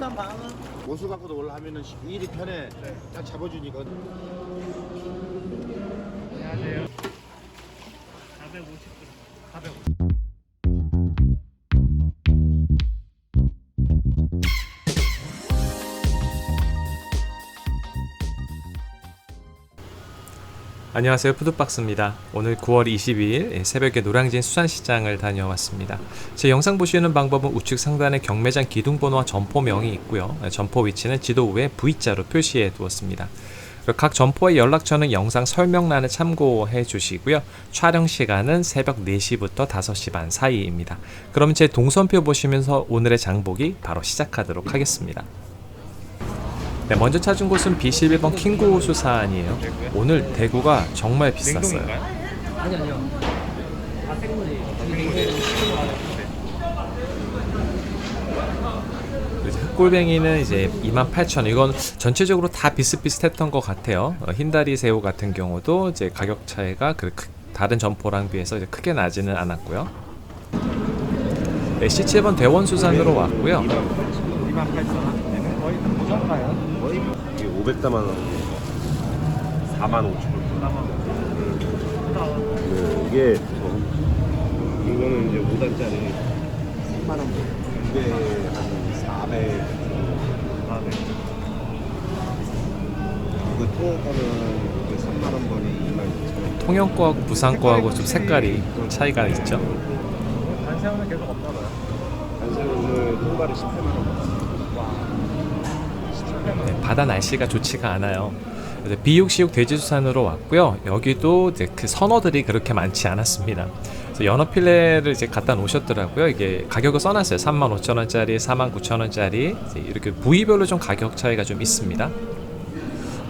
국산 방어. 모수 갖고도 하면은 일이 편해. 딱 잡아주니까. 안녕하세요. 450g. 450. 안녕하세요. 푸드박스입니다. 오늘 9월 22일 새벽에 노량진 수산시장을 다녀왔습니다. 제 영상 보시는 방법은 우측 상단에 경매장 기둥번호와 점포명이 있고요. 점포 위치는 지도 위에 V자로 표시해 두었습니다. 각 점포의 연락처는 영상 설명란에 참고해 주시고요. 촬영 시간은 새벽 4시부터 5시 반 사이입니다. 그럼 제 동선표 보시면서 오늘의 장보기 바로 시작하도록 하겠습니다 네, 먼저 찾은 곳은 B11번 킹구 수산이에요. 오늘 대구가 정말 비쌌어요. 아니 아니요. 그리고 이제 흑골뱅이는 이제 28,000원. 이건 전체적으로 다 비슷비슷했던 것 같아요. 어, 흰다리 새우 같은 경우도 이제 가격 차이가 그 크- 다른 점포랑 비해서 이제 크게 나지는 않았고요. 네, C7번 대원수산으로 왔고요. 28,000원. 얘는 거의 고정가요. 거의 이게 500담아 나오는 게 4만 5천 원. 네, 이게 어, 이거는 이제 5단짜리 3만 원. 이게 한 400. 아, 네. 이거 통화가는 이게 3만 원 번이 2만 2천 원. 통영거하고 부산거하고 좀 색깔이 차이가 있죠. 단새우는 계속 없나 봐요. 단새우는 통발에 18만 원. 네, 바다 날씨가 좋지가 않아요. 비육시육 돼지수산으로 왔고요. 여기도 이제 그 선어들이 그렇게 많지 않았습니다. 연어 필레를 이제 갖다 놓으셨더라고요. 이게 가격을 써놨어요. 35,000원짜리, 49,000원짜리 이렇게 부위별로 좀 가격 차이가 좀 있습니다.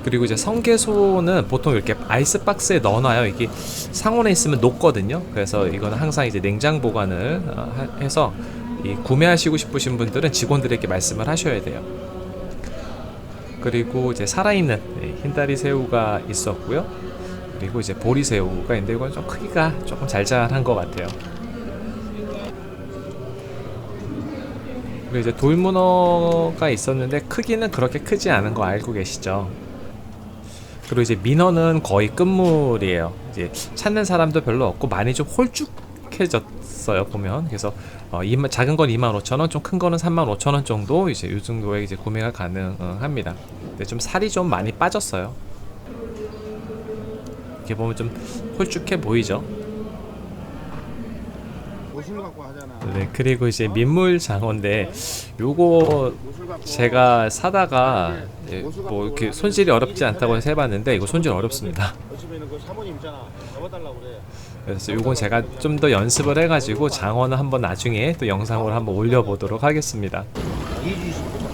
그리고 이제 성게소는 보통 이렇게 아이스박스에 넣어놔요. 이게 상온에 있으면 녹거든요. 그래서 이거는 항상 이제 냉장 보관을 어, 하- 해서 이 구매하시고 싶으신 분들은 직원들에게 말씀을 하셔야 돼요. 그리고 이제 살아있는 네, 흰다리 새우가 있었고요. 그리고 이제 보리 새우가 있는데 이건 좀 크기가 조금 잘잘한 것 같아요. 그리고 이제 돌문어가 있었는데 크기는 그렇게 크지 않은 거 알고 계시죠? 그리고 이제 민어는 거의 끝물이에요. 이제 찾는 사람도 별로 없고 많이 좀 홀쭉 해졌어요 보면. 그래서 어, 이마- 작은 건 25,000원, 좀 큰 거는 35,000원 정도 이제 이 정도에 이제 구매가 가능합니다. 근데 좀 살이 좀 많이 빠졌어요. 이렇게 보면 좀 홀쭉해 보이죠? 네, 그리고 이제 민물 장어인데 요거. 제가 사다가 예, 뭐 이렇게 손질이 어렵지 않다고 해서 해봤는데 이거 손질 어렵습니다. 요즘에는 그 사모님 있잖아. 잡아달라고 그래. 그래서 요건 제가 좀 더 연습을 해가지고 장어는 한번 나중에 또 영상으로 한번 올려보도록 하겠습니다. 2주 있습니다.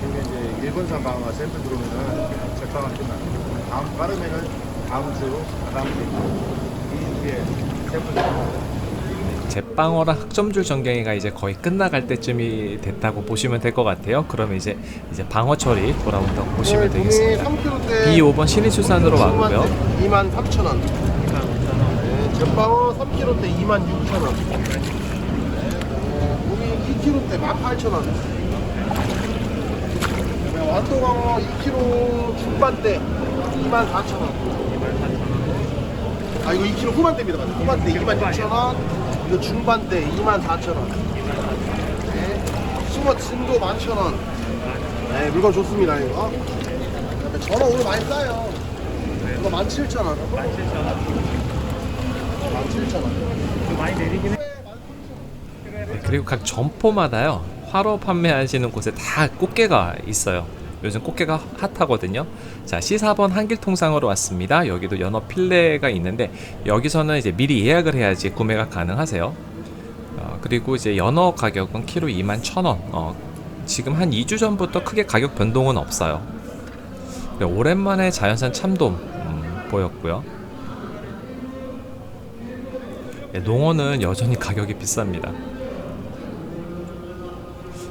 근데 이제 일본산 방어가 샘플 들어오면은 제빵을 끝나. 다음 빠르면은 다음 주, 다음 주, 2주 뒤에 샘플 들어오면 제빵어랑 흑점줄 전갱이가 이제 거의 끝나갈 때쯤이 됐다고 보시면 될 것 같아요. 그러면 이제 이제 방어철이 돌아온다고 보시면 되겠습니다. 3kg대 B5번 신의수산으로 왔고요. 2만 3천 원. 네, 전방어 3kg대 2만 6천 원. 네, 고기 2kg대 1만 8천 원. 완도광어 2kg 중반대 2만 4천 원. 아 이거 2kg 후반대입니다. 후반대 2만 6천 원. 이거 중반대 2만 4천 원. 네. 숭어 진도 11,000 원. 네, 물건 좋습니다 이거. 전어 오늘 많이 싸요. 이거 17,000원. 17,000원. 좀 많이 내리긴 해. 네, 그리고 각 점포마다요 화로 판매하시는 곳에 다 꽃게가 있어요. 요즘 꽃게가 핫하거든요. 자 C4번 한길통상으로 왔습니다. 여기도 연어 필레가 있는데 여기서는 이제 미리 예약을 해야지 구매가 가능하세요. 어, 그리고 이제 연어 가격은 키로 21,000원. 어, 지금 한 2주 전부터 크게 가격 변동은 없어요. 네, 오랜만에 자연산 참돔 음, 보였고요. 네, 농어는 여전히 가격이 비쌉니다.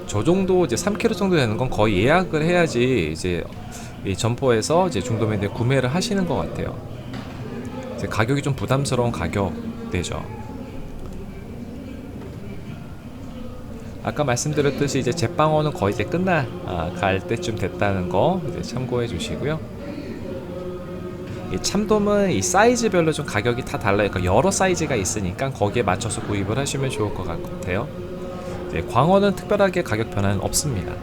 저 정도 이제 3kg 정도 되는 건 거의 예약을 해야지 이제 이 점포에서 이제 중도면에 구매를 하시는 것 같아요. 가격이 좀 부담스러운 가격대죠. 아까 말씀드렸듯이 이제 제빵어는 거의 이제 끝나 아, 갈 때쯤 됐다는 거 참고해 주시고요. 이 참돔은 이 사이즈별로 좀 가격이 다 달라요. 그러니까 여러 사이즈가 있으니까 거기에 맞춰서 구입을 하시면 좋을 것 같아요. 이제 광어는 특별하게 가격 변화는 없습니다.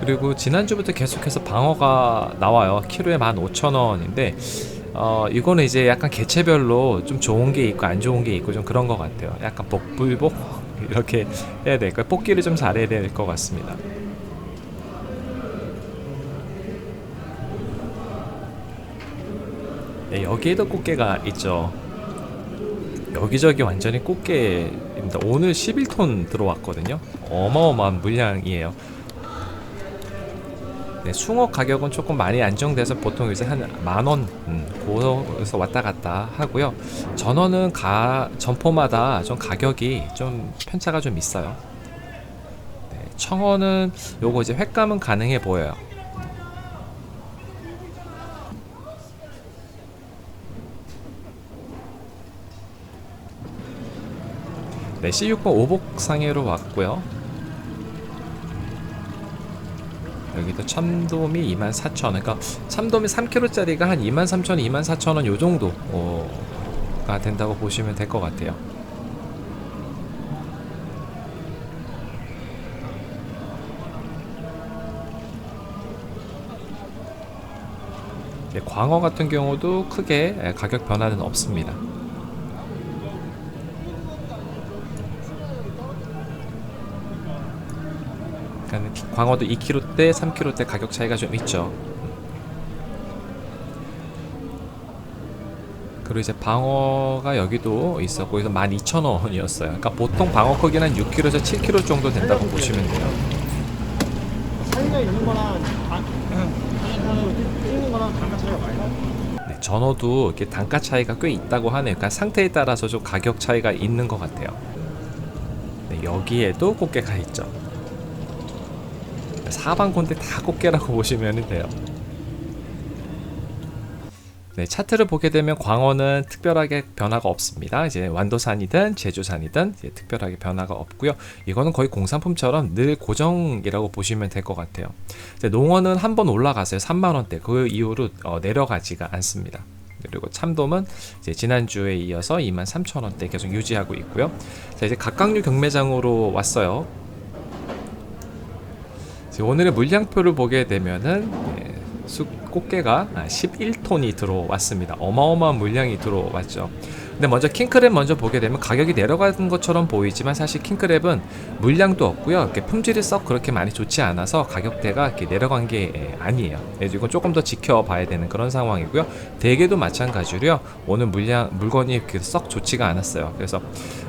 그리고 지난주부터 계속해서 방어가 나와요. 키로에 15,000원인데 어, 이거는 이제 약간 개체별로 좀 좋은 게 있고 안 좋은 게 있고 좀 그런 것 같아요. 약간 복불복 이렇게 해야 될 거예요. 뽑기를 좀 잘해야 될 것 같습니다. 네, 여기에도 꽃게가 있죠. 여기저기 완전히 꽃게 입니다. 오늘 11톤 들어왔거든요. 어마어마한 물량이에요. 네, 숭어 가격은 조금 많이 안정돼서 보통 요새 한 만원 음, 고에서 왔다 갔다 하고요. 전어는 가 점포마다 좀 가격이 좀 편차가 좀 있어요. 네, 청어는 요거 이제 횟감은 가능해 보여요. 네, C6번 오복상해로 왔고요. 여기도 참돔이 24,000원. 그러니까 참돔이 3kg짜리가 한 23,000원, 24,000원 요 정도가 된다고 보시면 될 것 같아요. 네, 광어 같은 경우도 크게 가격 변화는 없습니다. 그러니까 광어도 2kg대, 3kg대 가격 차이가 좀 있죠. 그리고 이제 방어가 여기도 있었고 여기서 12,000원이었어요. 그러니까 보통 방어 크기는 한 6kg에서 7kg 정도 된다고 보시면 돼요. 사이가 있는 거랑 찍는 거랑 단가 차이가 많이 나. 네, 전어도 이렇게 단가 차이가 꽤 있다고 하네요. 그러니까 상태에 따라서 좀 가격 차이가 있는 것 같아요. 네, 여기에도 꽃게가 있죠. 사방 곤대 다 꽃게라고 보시면 돼요. 네, 차트를 보게 되면 광어는 특별하게 변화가 없습니다. 이제 완도산이든 제주산이든 이제 특별하게 변화가 없고요. 이거는 거의 공산품처럼 늘 고정이라고 보시면 될 것 같아요. 농어는 한 번 올라갔어요. 3만 원대. 그 이후로 어, 내려가지가 않습니다. 그리고 참돔은 이제 지난주에 이어서 2만 3천 원대 계속 유지하고 있고요. 자, 이제 각각류 경매장으로 왔어요. 오늘의 물량표를 보게 되면은 예, 수 꽃게가 11톤이 들어왔습니다. 어마어마한 물량이 들어왔죠. 근데 먼저 킹크랩 먼저 보게 되면 가격이 내려가는 것처럼 보이지만 사실 킹크랩은 물량도 없고요. 이렇게 품질이 썩 그렇게 많이 좋지 않아서 가격대가 이렇게 내려간 게 예, 아니에요. 이건 조금 더 지켜봐야 되는 그런 상황이고요. 대게도 마찬가지로요. 오늘 물량 물건이 썩 좋지가 않았어요. 그래서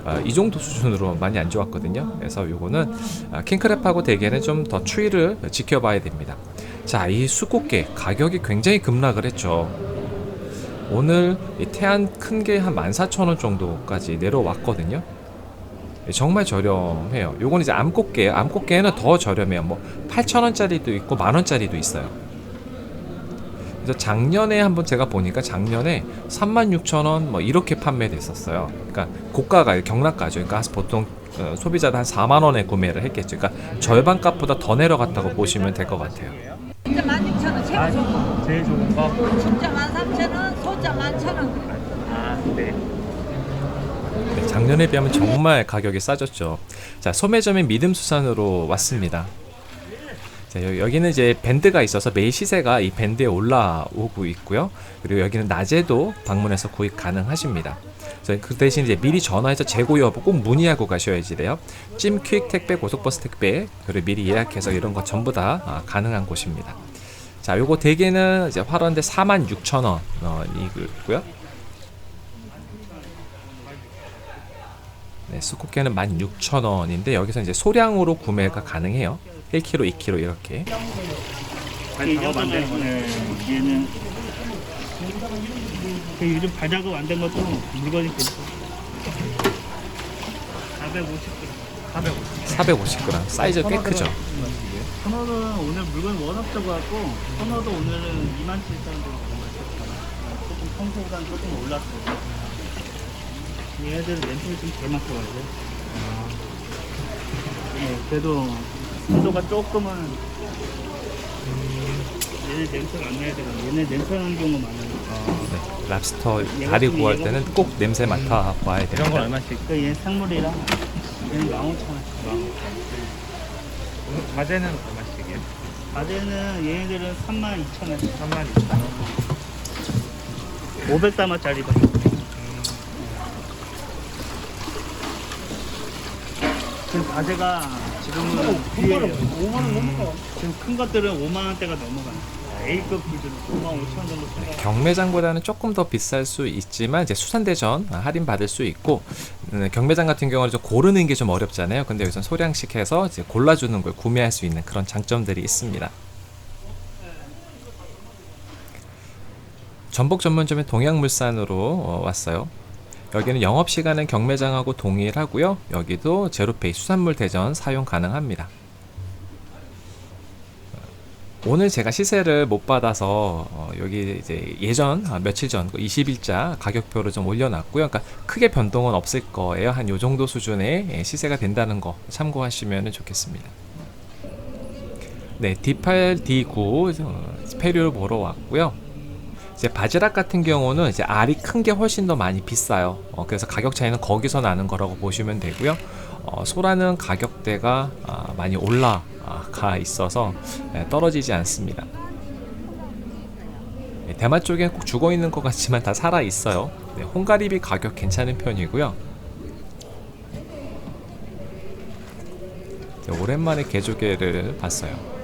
어, 이 정도 수준으로 많이 안 좋았거든요. 그래서 요거는 아, 킹크랩하고 대게는 좀 더 추이를 지켜봐야 됩니다. 자, 이 수꽃게 가격이 굉장히 급락을 했죠. 오늘 이 태안 큰 게 한 14,000원 정도까지 내려왔거든요. 예, 정말 저렴해요. 요건 이제 암꽃게예요. 암꽃게는 더 저렴해요. 뭐 8,000원짜리도 있고 만원짜리도 있어요. 그래서 작년에 한번 제가 보니까 작년에 36,000원 뭐 이렇게 판매됐었어요. 그러니까 고가가 경락가죠. 그러니까 보통 어, 소비자들 한 4만 원에 구매를 했겠죠. 그러니까 절반 값보다 더 내려갔다고 보시면 될 것 같아요. 진짜 16,000원 제일 좋은 거 제일 좋은 거. 진짜 13,000원 소자 11,000원 아, 네. 네, 작년에 비하면 정말 가격이 싸졌죠. 자, 소매점인 믿음수산으로 왔습니다. 자, 여- 여기는 이제 밴드가 있어서 매일 시세가 이 밴드에 올라오고 있고요. 그리고 여기는 낮에도 방문해서 구입 가능하십니다. 그 대신 이제 미리 전화해서 재고 여부 꼭 문의하고 가셔야지 돼요. 찜 퀵 택배, 고속버스 택배, 그리고 미리 예약해서 이런 거 전부 다 아, 가능한 곳입니다. 자, 요거 대게는 이제 화로인데 46,000원이고요. 네, 수국게는 16,000원인데 여기서 이제 소량으로 구매가 가능해요. 1kg, 2kg 이렇게. 이 작업 안 되는 거네. 얘는 그 요즘 발작업 안 된 것도 물건이 괜찮아. 450g. 450g. 사이즈가 꽤 크죠. 선어는 오늘 물건이 워낙 적어갖고 선어도 오늘은 2만 7천 원 정도 조금 평소보다는 조금 올랐어. 얘네들은 렌트를 좀덜 맞춰가지고. 네, 그래도 온도가 조금은 얘네 냄새가 안 나야 되거든요. 얘네 냄새 나는 경우가 많아요. 네, 랍스터 다리 구할 때는 꼭 냄새 맡아 봐야 이런 건. 얼마씩? 그 얘는 생물이라 얘는 15,000원씩. 과제는 얼마씩이에요? 가재는 얘네들은 32,000원. 3만 2천 원. 500 담아짜리다. 지금 가재가 지금은 뒤에 5만 원 넘어가. 지금 큰 것들은 5만 원대가 넘어가요. A급 기준 5만 5천 원 정도 생각. 경매장보다는 조금 더 비쌀 수 있지만 이제 수산대전 할인 받을 수 있고 음, 경매장 같은 경우는 좀 고르는 게 좀 어렵잖아요. 근데 여기서 소량씩 해서 이제 골라주는 걸 구매할 수 있는 그런 장점들이 있습니다. 전복 전문점의 동양물산으로 어, 왔어요. 여기는 영업 시간은 경매장하고 동일하고요. 여기도 제로페이 수산물 대전 사용 가능합니다. 오늘 제가 시세를 못 받아서 어, 여기 이제 예전 아, 며칠 전 20일자 가격표를 좀 올려놨고요. 그러니까 크게 변동은 없을 거예요. 한 요 정도 수준의 예, 시세가 된다는 거 참고하시면 좋겠습니다. 네, D8, D9 어, 페류를 보러 왔고요. 이제 바지락 같은 경우는 이제 알이 큰 게 훨씬 더 많이 비싸요. 어, 그래서 가격 차이는 거기서 나는 거라고 보시면 되고요. 어, 소라는 가격대가 아, 많이 올라가 있어서 예, 떨어지지 않습니다. 예, 대만 쪽엔 꼭 죽어 있는 것 같지만 다 살아 있어요. 네, 홍가리비 가격 괜찮은 편이고요. 네, 오랜만에 개조개를 봤어요.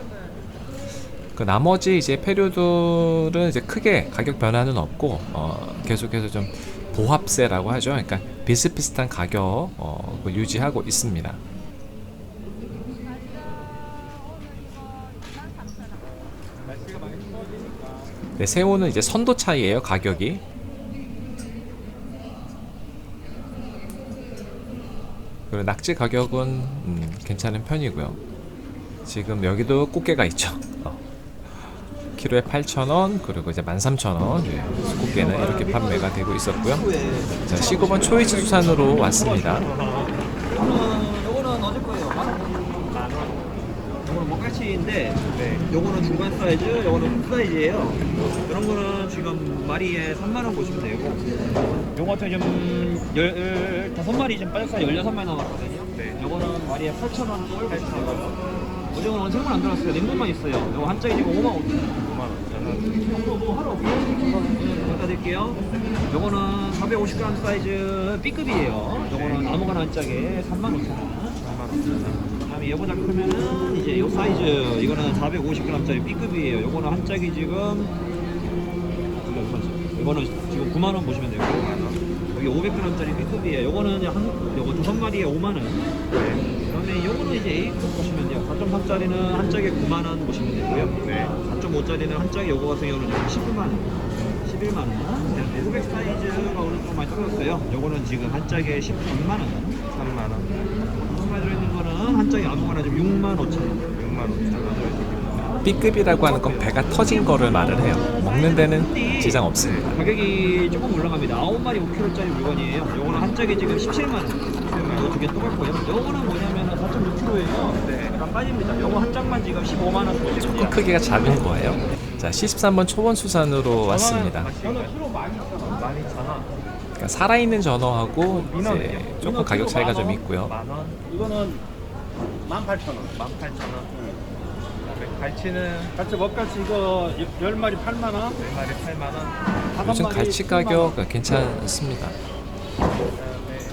그 나머지 이제 페류들은 이제 크게 가격 변화는 없고 어, 계속해서 좀 보합세라고 하죠. 그러니까 비슷비슷한 가격을 유지하고 있습니다. 네, 새우는 이제 선도 차이예요 가격이. 그리고 낙지 가격은 음, 괜찮은 편이고요. 지금 여기도 꽃게가 있죠. 어. 키로에 8,000원 그리고 이제 13,000원 예, 꽃게는 이렇게 판매가 되고 있었고요. 자, 19번 초이치 수산으로 왔습니다. 요거는 어제 거예요. 만 원. 요거는 먹갈치인데, 요거는 중간 사이즈, 요거는 큰 사이즈예요. 이런 거는 지금 마리에 3만 원 보시면 되고, 요거 같은 좀 15마리 지금 빠졌어요. 16마리 남았거든요. 요거는 마리에 8천 원, 8천 원. 오징어는 생물 안 들어갔어요. 냉동만 있어요. 요거 한 짝이 지금 5만 5천 원. 5만 원. 뭐 하러 없어요? 갖다 드릴게요. 요거는 450g 사이즈 B급이에요. 요거는 아무거나 한 짝에 3만 5천 원. 그다음에 요거보다 크면은 이제 요 사이즈 이거는 450g짜리 B급이에요. 요거는 한 짝이 지금 이거는 지금 9만 원 보시면 되고 여기 500g짜리 B급이에요. 요거는 한 요거 다섯 마리에 5만 원. 그 다음에 요거는 이제 A급 보시면 돼요. 4.3짜리는 한 짝에 9만 원 보시면 되고요. 네. 4.5짜리는 한 짝에 요거 같은 경우는 지금 11만 원. 11만 원. 500 사이즈가 오늘 좀 많이 떨어졌어요. 요거는 지금 한 짝에 13만 원. 3만 원. 한마디 들어있는 거는 한 짝에 아무거나 지금 6만 5천 원. 6만 5천 원. B급이라고 하는 건 배가 터진 거를 말을 해요. 먹는 데는 지장 없습니다. 가격이 조금 올라갑니다. 9마리 5kg짜리 물건이에요. 요거는 한 짝에 지금 17만 원. 이거 두개 똑같고요. 요거는 뭐냐면 은 4.6kg예요. 네. 약간 빠집니다. 요거 한 짝만 지금 15만 원 조금 보시면 크기가 작은 거예요. 자, 73번 초원 수산으로 왔습니다. 저는 키로 12,000원. 12,000원. 그러니까 살아있는 전어하고 이제 조금 가격 차이가 좀 있고요. 만 원. 이거는 18,000원. 18,000원. 그다음에 갈치는 같이 먹갈치 이거 10마리 8만 원. 4마리 8만 원. 요즘 갈치 가격 괜찮습니다.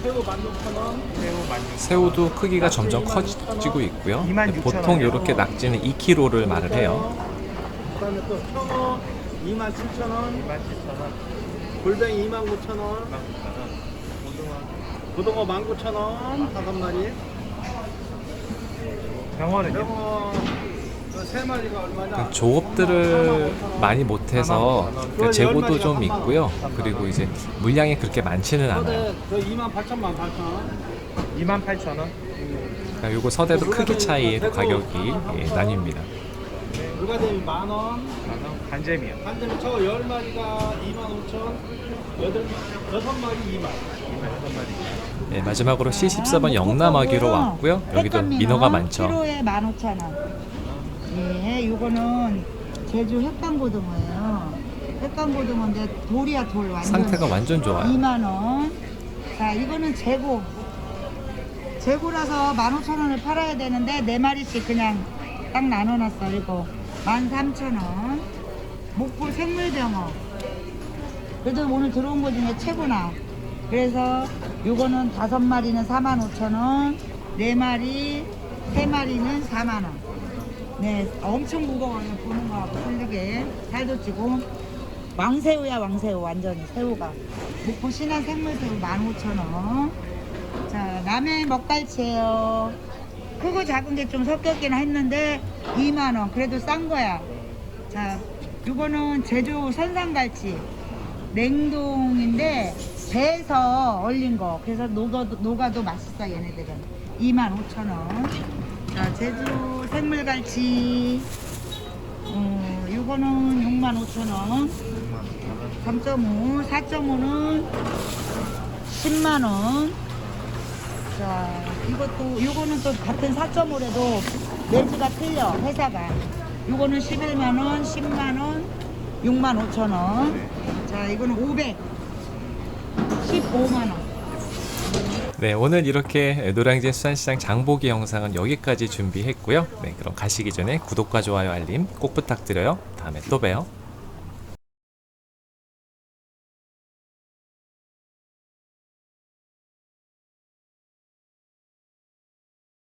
그다음에 새우 16,000원. 새우 16,000원. 새우도 크기가 점점 커지고 있고요. 26,000원. 보통 이렇게 낙지는 2kg를 말을 해요. 그다음에 또 청어 27,000원. 27,000원. 골뱅이 29,000원. 19,000원. 고등어 고등어 19,000원. 다섯 마리. 병원은요? 병어 조업들을 많이 못해서 그 재고도 좀 있고요. 그리고 이제 물량이 그렇게 많지는 않아요. 저 2만 8천만 8천 원. 28,000원. 그러니까 요거 서대도 크기 차이에도 가격이 예, 나뉩니다. 물가대비 만 원. 만 원. 간잼이요. 한점에 저 10마리가 2만 5천. 여덟 여섯 마리 2만. 2만 6마리. 네, 마지막으로 C14번 영남아기로 왔고요. 여기도 민어가 많죠. 키로에 15,000원. 예, 요거는 제주 흑강고등어예요. 흑강고등어인데 돌이야 돌 완전. 상태가 완전 좋아요. 2만 원. 자, 이거는 재고. 재고라서 15,000원을 팔아야 되는데 네 마리씩 그냥 딱 나눠 놨어. 이거 13,000원. 목불 생물병어. 그래도 오늘 들어온 거 중에 최고나. 그래서 요거는 다섯 마리는 45,000원, 네 마리, 세 마리는 4만 원. 네, 엄청 무거워요. 보는 거하고 틀리게 살도 찌고 왕새우야 왕새우 완전히 새우가 목포 신안 생물새우 15,000원. 자, 남해 먹갈치예요. 크고 작은 게 좀 섞였긴 했는데 2만 원. 그래도 싼 거야. 자, 요거는 제주 선상갈치 냉동인데 배에서 얼린 거. 그래서 녹아도, 녹아도 맛있어 얘네들은. 25,000원. 자, 제주 생물갈치. 어, 요거는 65,000원. 3.5, 4.5는 10만원. 자, 이것도, 요거는 또 같은 4.5래도 내지가 틀려, 회사가. 요거는 11만원, 10만원, 6만 5천원. 자, 이거는 500. 15만원. 네, 오늘 이렇게 노량진 수산시장 장보기 영상은 여기까지 준비했고요. 네, 그럼 가시기 전에 구독과 좋아요 알림 꼭 부탁드려요. 다음에 또 봬요.